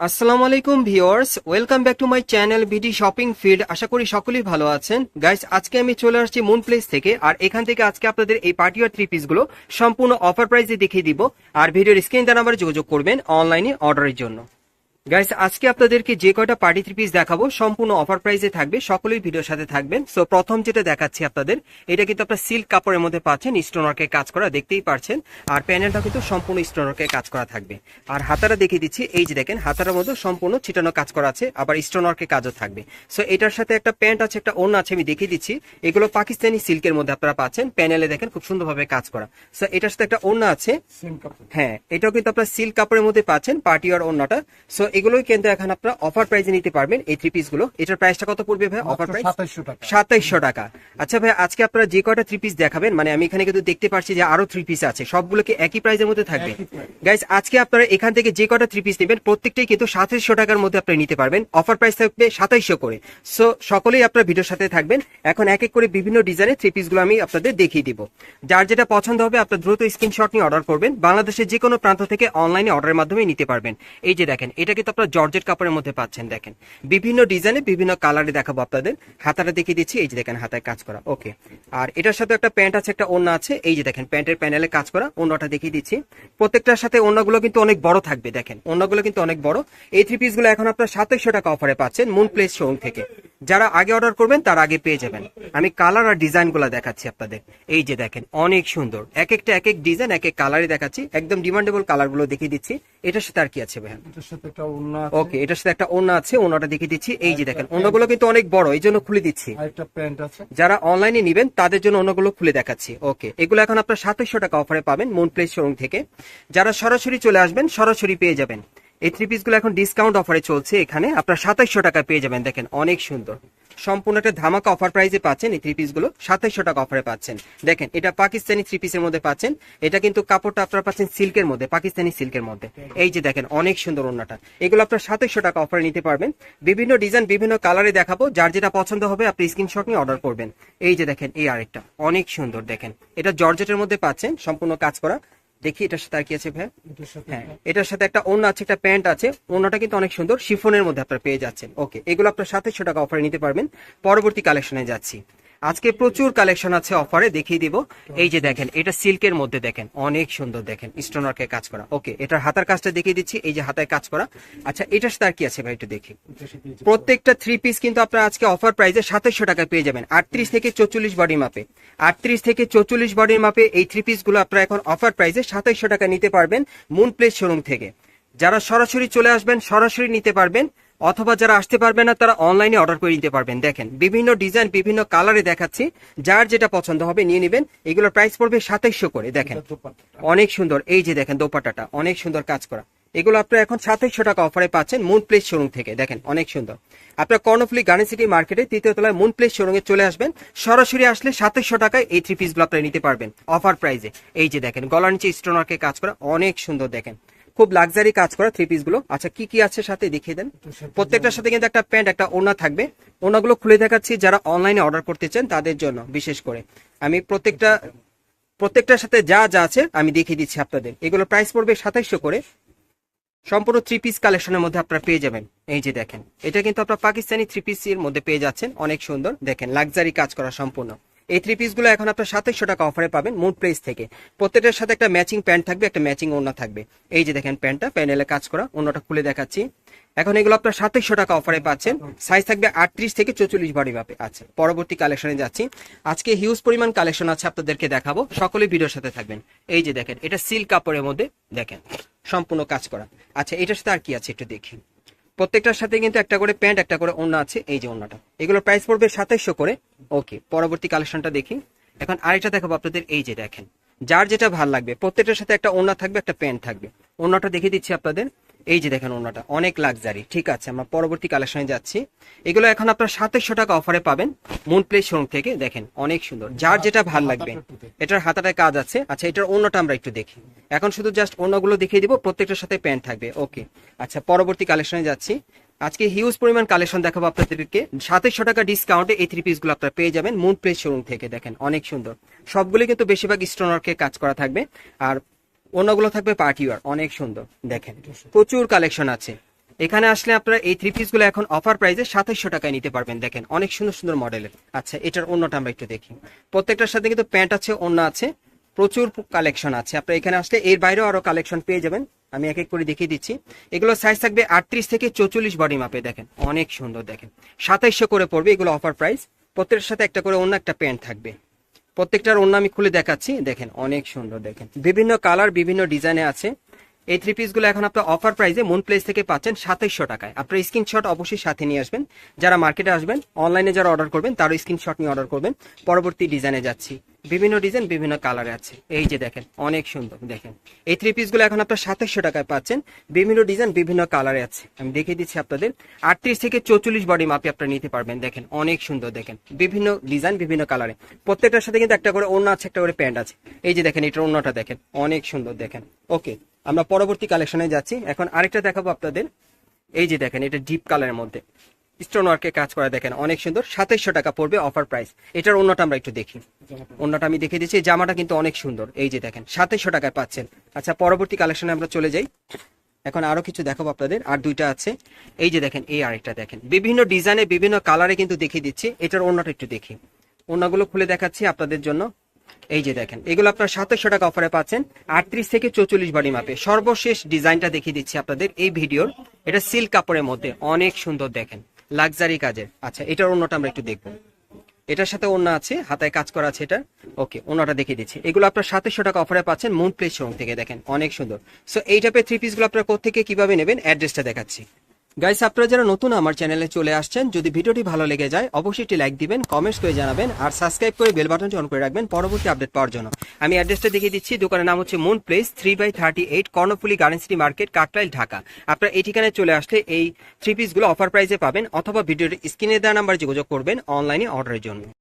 আসসালামু আলাইকুম viewers, welcome back to my channel VD shopping field আশা করি সকলেই ভালো আছেন। গাইস, আজকে আমি চলে আসছি মুন প্লেস থেকে, আর এখান থেকে আজকে আপনাদের এই পার্টি আর থ্রি পিসগুলো সম্পূর্ণ অফার প্রাইসে দেখিয়ে দিব। আর ভিডিওর স্ক্রিন দ্বারা নাম্বারে যোগাযোগ করবেন অনলাইনে অর্ডারের জন্য। গাইস আজকে আপনাদেরকে যে কয়টা পার্টি থ্রি পিস দেখাবো সম্পূর্ণ অফার প্রাইসে থাকবে সকলেই ভিডিওর সাথে থাকবেন। সো প্রথম যেটা দেখাচ্ছি আপনাদের এটা কিন্তু আপনার সিল্ক কাপড়ের মধ্যে পাচ্ছেন স্টোনারকে কাজ করা দেখতেই পারছেন। আর প্যানেলটা কিন্তু সম্পূর্ণ স্টোনারকে কাজ করা থাকবে। আর হাতারা দেখিয়ে দিচ্ছি এই যে দেখেন হাতার মধ্যে সম্পূর্ণ ছিটানো কাজ করা আছে আবার স্টোনারকে কাজও থাকবে। সো এটার সাথে একটা প্যান্ট আছে একটা ওড়না আছে আমি দেখিয়ে দিচ্ছি। এগুলো পাকিস্তানি সিল্কের মধ্যে আপনারা পাচ্ছেন প্যানেলে দেখেন খুব সুন্দরভাবে কাজ করা। সো এটার সাথে একটা ওড়না আছে। হ্যাঁ এটাও কিন্তু আপনার সিল্ক কাপড়ের মধ্যে পাচ্ছেন পার্টি আর ওড়নাটা। সো এগুলোই কিন্তু এখন আপনারা অফার প্রাইসে নিতে পারবেন। এই থ্রি পিসগুলো। এটার প্রাইসটা কত পড়বে ভাই অফার প্রাইস সাতাইশশো টাকা। আচ্ছা ভাই আজকে আপনারা যে কয়টা থ্রি পিস দেখাবেন? মানে আমি এখানে কিন্তু দেখতে পাচ্ছি যে আরও থ্রি পিস আছে। সবগুলো কি একই প্রাইসের মধ্যে থাকবে। গাইস আজকে আপনারা এখান থেকে যে কয়টা থ্রি পিস নেবেন প্রত্যেকটাই কিন্তু সাতাইশশো টাকার মধ্যে আপনি নিতে পারবেন। অফার প্রাইস থাকবে সাতাইশশো করে। সো সকলেই আপনার ভিডিওর সাথে থাকবেন। এখন এক এক করে বিভিন্ন ডিজাইনের থ্রি পিসগুলো আমি আপনাদের দেখিয়ে দিব। যার যেটা পছন্দ হবে আপনার দ্রুত স্ক্রিনশট নিয়ে অর্ডার করবেন। বাংলাদেশের যে কোনো প্রান্ত থেকে অনলাইনে অর্ডারের মাধ্যমে নিতে পারবেন। এই যে দেখেন এটা কিন্তু আপনার জর্জেট কাপড়ের মধ্যে পাচ্ছেন, দেখেন। বিভিন্ন ডিজাইনে বিভিন্ন কালারে দেখাবো আপনাদের। হাতাটা দেখিয়ে দিচ্ছি, এই যে দেখেন হাতায় কাজ করা, ওকে। আর এটার সাথে একটা প্যান্ট আছে, একটা ওড়না আছে, এই যে দেখেন প্যান্টের প্যানেলে কাজ করা অন্যটা দেখিয়ে দিচ্ছি। প্রত্যেকটার সাথে অন্যগুলো কিন্তু অনেক বড় থাকবে, দেখেন। অন্যগুলো কিন্তু অনেক বড়। এই থ্রি পিসগুলো এখন আপনার সাতাইশশো টাকা অফারে পাচ্ছেন মুন প্লেস শোরুম থেকে। যারা আগে অর্ডার করবেন তার আগে পেয়ে যাবেন। আমি কালার আর ডিজাইনগুলা দেখাচ্ছি আপনাদের। এই যে দেখেন অনেক সুন্দর। এক একটা এক এক ডিজাইন এক এক কালারে দেখাচ্ছি। একদম ডিমান্ডেবল কালারগুলো দেখিয়ে দিচ্ছি। এটার সাথে আর কি আছে ভাই এটার সাথে একটা ওড়না আছে। ওকে এটার সাথে একটা ওড়না আছে ওড়নাটা দেখিয়ে দিচ্ছি। এই যে দেখেন ওড়নাগুলো কিন্তু অনেক বড় এই জন্য খুলে দিচ্ছি। যারা অনলাইনে নিবেন তাদের জন্য অন্যগুলো খুলে দেখাচ্ছি। ওকে এগুলো এখন আপনার সাতাইশশো টাকা অফারে পাবেন মুন প্লেস শোরুম থেকে। যারা সরাসরি চলে আসবেন সরাসরি পেয়ে যাবেন। এই থ্রি পিসগুলো এখন ডিসকাউন্ট অফারে চলছে এখানে। আপনার সাতাইশশো টাকা পেয়ে যাবেন, দেখেন, অনেক সুন্দর। সম্পূর্ণ একটা ধামাকা অফার প্রাইসে পাচ্ছেন এই থ্রি পিসগুলো, সাতাইশশো টাকা অফারে পাচ্ছেন। দেখেন, এটা পাকিস্তানি থ্রি পিসের মধ্যে পাচ্ছেন। এটা কিন্তু কাপড়টা আপনারা পাচ্ছেন সিল্কের মধ্যে, পাকিস্তানি সিল্কের মধ্যে। এই যে দেখেন, অনেক সুন্দর ওড়নাটা। এগুলো আপনার সাতাইশশো টাকা অফারে নিতে পারবেন। বিভিন্ন ডিজাইন বিভিন্ন কালারে দেখাবো। যার যেটা পছন্দ হবে, আপনি স্ক্রিনশট নিয়ে অর্ডার করবেন। এই যে দেখেন, এই আরেকটা। অনেক সুন্দর, দেখেন। এটা জর্জেটের মধ্যে পাচ্ছেন, সম্পূর্ণ কাজ করা। দেখি এটার সাথে আর কি আছে ভাই? হ্যাঁ এটার সাথে একটা ওড়না আছে একটা প্যান্ট আছে। ওড়নাটা কিন্তু অনেক সুন্দর। শিফনের মধ্যে আপনারা পেয়ে যাচ্ছেন। ওকে এগুলো আপনার সাতেশো টাকা অফারে নিতে পারবেন। পরবর্তী কালেকশনে যাচ্ছি। আজকে প্রচুর কালেকশন আছে অফারে দেখিয়ে দিব। এই যে দেখেন, এটা সিল্কের মধ্যে দেখেন, অনেক সুন্দর দেখেন স্টোনারকে কাজ করা। ওকে এটার হাতার কাজটা দেখিয়ে দিচ্ছি, এই যে হাতায় কাজ করা। আচ্ছা এটার সাথে কি আছে ভাই, একটু দেখি। প্রত্যেকটা থ্রি পিস কিন্তু আপনারা আজকে অফার প্রাইসে সাতাশশো টাকা পেয়ে যাবেন। আটত্রিশ থেকে চৌচল্লিশ বডি মাপে আটত্রিশ থেকে চৌচল্লিশ বডির মাপে এই থ্রি পিসগুলো আপনারা এখন অফার প্রাইসে সাতাশশো টাকা নিতে পারবেন মুন প্লেস শোরুম থেকে। যারা সরাসরি চলে আসবেন, সরাসরি নিতে পারবেন। অথবা যারা আসতে পারবে না, তারা অনলাইনে অর্ডার করে নিতে পারবেন। দেখেন, বিভিন্ন ডিজাইন বিভিন্ন কালারে দেখাচ্ছি। যার যেটা পছন্দ হবে নিয়ে নেবেন। এগুলোর প্রাইস পড়বে সাতাইশশো করে, দেখেন। অনেক সুন্দর। এই যে দেখেন দোপাটাটা অনেক সুন্দর কাজ করা। এগুলো আপনারা এখন সাতাইশশো টাকা অফারে পাচ্ছেন মুন প্লেস শোরুম থেকে, দেখেন, অনেক সুন্দর। আপনার কর্ণফুলি গার্ডেন সিটি মার্কেটে তৃতীয় তলায় মুন প্লেস শোরুমে চলে আসবেন। সরাসরি আসলে সাতাইশশো টাকায় এই থ্রি পিসগুলো আপনারা নিতে পারবেন অফার প্রাইসে এই যে দেখেন, গলার নিচে স্টোনারকে কাজ করা, অনেক সুন্দর দেখেন। খুব লাক্সারি কাজ করা থ্রি পিসগুলো। আচ্ছা কি কি আছে সাথে দেখিয়ে দেন? প্রত্যেকটার সাথে কিন্তু একটা প্যান্ট একটা ওড়না থাকবে। ওড়নাগুলো খুলে দেখাচ্ছি যারা অনলাইনে অর্ডার করতে চান তাদের জন্য বিশেষ করে। আমি প্রত্যেকটা প্রত্যেকটার সাথে যা যা আছে আমি দেখিয়ে দিচ্ছি আপনাদের। এগুলো প্রাইস পড়বে সাতাইশশো করে। সম্পূর্ণ থ্রি পিস কালেকশনের মধ্যে আপনারা পেয়ে যাবেন। এই যে দেখেন এটা কিন্তু আপনার পাকিস্তানি থ্রি পিস এর মধ্যে পেয়ে যাচ্ছেন। অনেক সুন্দর। দেখেন লাক্সারি কাজ করা সম্পূর্ণ। এই থ্রি পিসগুলো এখন আপনার সাতাইশশো টাকা অফারে পাবেন মুড প্লেস থেকে। প্রত্যেকটার সাথে একটা ম্যাচিং প্যান্ট থাকবে, একটা ম্যাচিং ওড়না থাকবে। এই যে দেখেন প্যান্টটা প্যানেলে কাজ করা, ওড়নাটা খুলে দেখাচ্ছি। এখন এগুলো আপনার সাতাইশশো টাকা অফারে পাচ্ছেন। সাইজ থাকবে আটত্রিশ থেকে চৌচল্লিশ বডি মাপে আচ্ছা পরবর্তী কালেকশনে যাচ্ছি। আজকে হিউজ পরিমাণ কালেকশন আছে আপনাদেরকে দেখাবো। সকলে ভিডিওর সাথে থাকবেন। এই যে দেখেন, এটা সিল্ক কাপড়ের মধ্যে দেখেন, সম্পূর্ণ কাজ করা। আচ্ছা এটার সাথে আর কি আছে একটু দেখি। প্রত্যেকটার সাথে কিন্তু একটা করে প্যান্ট, একটা করে ওড়না আছে, এই যে ওড়নাটা। এগুলোর প্রাইস পড়বে সাতাইশশো করে। ওকে পরবর্তী কালেকশনটা দেখি। এখন আরেকটা দেখাবো আপনাদের, এই যে দেখেন। যার যেটা ভালো লাগবে, প্রত্যেকটার সাথে একটা ওড়না থাকবে, একটা প্যান্ট থাকবে। ওড়নাটা দেখিয়ে দিচ্ছি আপনাদের। এই যে দেখেন ওড়নাটা অনেক লাক্সারি ঠিক আছে আমরা পরবর্তী কালেকশনে যাচ্ছি। এগুলো এখন আপনার সাতাইশশো টাকা অফারে পাবেন মুন প্লেস শোরুম থেকে দেখেন অনেক সুন্দর। যার যেটা ভালো লাগবে এটার হাতাটায় কাজ আছে। আচ্ছা এটার অন্যটা আমরা একটু দেখি। এখন শুধু জাস্ট অন্যগুলো দেখিয়ে দিব প্রত্যেকটার সাথে প্যান্ট থাকবে ওকে আচ্ছা পরবর্তী কালেকশনে যাচ্ছি। আজকে হিউজ পরিমাণ কালেকশন দেখাবো আপনাদেরকে। সাতাইশশো টাকা ডিসকাউন্টে এই থ্রি পিসগুলো আপনারা পেয়ে যাবেন মুন প্লেস শোরুম থেকে দেখেন অনেক সুন্দর। সবগুলো কিন্তু বেশিরভাগ স্টোনারকে কাজ করা থাকবে। আর অন্যগুলো থাকবে পার্টি ওয়ার, অনেক সুন্দর, দেখেন। প্রচুর কালেকশন আছে। এখানে আসলে আপনারা এই থ্রি পিসগুলো এখন অফার প্রাইসে সাতাইশশো টাকায় নিতে পারবেন, দেখেন। অনেক সুন্দর সুন্দর মডেলের আচ্ছা এটার অন্যটা আমরা একটু দেখি। প্রত্যেকটার সাথে কিন্তু প্যান্ট আছে অন্য আছে, প্রচুর কালেকশন আছে। আপনারা এখানে আসলে এর বাইরেও আরও কালেকশন পেয়ে যাবেন। আমি এক এক করে দেখিয়ে দিচ্ছি। এগুলো সাইজ থাকবে আটত্রিশ থেকে চৌচল্লিশ বডি মাপে দেখেন। অনেক সুন্দর, দেখেন। সাতাইশশো করে পড়বে এগুলো অফার প্রাইস প্রত্যেকটার সাথে একটা করে অন্য একটা প্যান্ট থাকবে। প্রত্যেকটার অন্য আমি খুলে দেখাচ্ছি। দেখেন অনেক সুন্দর দেখেন। বিভিন্ন কালার বিভিন্ন ডিজাইনে আছে। এই থ্রি পিসগুলো এখন আপনার অফার প্রাইসে মুন প্লেস থেকে পাচ্ছেন সাতাইশশো টাকায়। আপনার স্ক্রিনশট অবশ্যই সাথে নিয়ে আসবেন। যারা মার্কেটে আসবেন অনলাইনে যারা অর্ডার করবেন, তারও স্ক্রিনশট নিয়ে অর্ডার করবেন। পরবর্তী ডিজাইনে যাচ্ছি। বিভিন্ন ডিজাইন বিভিন্ন কালারে আছে। এই যে দেখেন, অনেক সুন্দর, দেখেন। এই থ্রি পিসগুলো এখন আপনার সাতাইশশো টাকায় পাচ্ছেন। বিভিন্ন ডিজাইন বিভিন্ন কালারে আছে। আমি দেখিয়ে দিচ্ছি আপনাদের। আটত্রিশ থেকে চৌচল্লিশ বডি মাপে আপনারা নিতে পারবেন, দেখেন। অনেক সুন্দর, দেখেন। বিভিন্ন ডিজাইন বিভিন্ন কালারে প্রত্যেকটার সাথে কিন্তু একটা করে অন্য আছে, একটা করে প্যান্ট আছে। এই যে দেখেন, এটার অন্যটা দেখেন। অনেক সুন্দর, দেখেন। ওকে আমরা পরবর্তী কালেকশনে যাচ্ছি। এখন আরেকটা দেখাবো আপনাদের। এই যে দেখেন, এটা ডিপ কালারের মধ্যে। স্টোন ওয়ার্কে কাজ করা দেখেন, অনেক সুন্দর। সাতাইশশো টাকা পড়বে অফার প্রাইস এটার অন্যটা আমরা একটু দেখি। অন্যটা আমি দেখে দিচ্ছি। জামাটা কিন্তু অনেক সুন্দর। এই যে দেখেন, সাতাইশশো টাকায় পাচ্ছেন। আচ্ছা পরবর্তী কালেকশনে আমরা চলে যাই। এখন আরও কিছু দেখাবো আপনাদের। আর দুইটা আছে। এই যে দেখেন, এই আরেকটা দেখেন। বিভিন্ন ডিজাইনে বিভিন্ন কালারে কিন্তু দেখিয়ে দিচ্ছি। এটার অন্যটা একটু দেখি। অন্যগুলো খুলে দেখাচ্ছি আপনাদের জন্য। এই যে দেখেন, এগুলো আপনার সাতাশশো টাকা অফারে পাচ্ছেন। আটত্রিশ থেকে চৌচল্লিশ বাড়ি মাপে সর্বশেষ ডিজাইনটা দেখিয়ে দিচ্ছি আপনাদের এই ভিডিওর। এটা সিল্ক কাপড়ের মধ্যে অনেক সুন্দর দেখেন লাক্সারি কাজের। আচ্ছা এটার অন্যটা আমরা একটু দেখব। এটার সাথে অন্য আছে, হাতায় কাজ করা আছে এটা। ওকে অন্যটা দেখিয়ে দিচ্ছি। এগুলো আপনার সাতাশশো টাকা অফারে পাচ্ছেন মুন প্লেস শোরুম থেকে, দেখেন, অনেক সুন্দর। সো এই টাইপের থ্রি পিসগুলো আপনার কোথেকে কীভাবে নেবেন? অ্যাড্রেসটা দেখাচ্ছি। গাইস, আপনারা যারা নতুন আমার চ্যানেলে চলে আসছেন, যদি ভিডিওটি ভালো লেগে যায়, অবশ্যই একটি লাইক দিবেন, কমেন্টস করে জানাবেন, আর সাবস্ক্রাইব করে বেল বাটনটি অন করে রাখবেন পরবর্তী আপডেট পাওয়ার জন্য। আমি অ্যাড্রেসটা দেখিয়ে দিচ্ছি, দোকানের নাম হচ্ছে moon place three by thirty eight Karnaphuli garden city market Kakrail Dhaka. আপনারা এই ঠিকানায় চলে আসলে এই থ্রি পিসগুলো অফার প্রাইসে পাবেন, অথবা ভিডিওর স্ক্রিনে দেওয়া নাম্বার যোগাযোগ করবেন অনলাইনে অর্ডারের জন্য।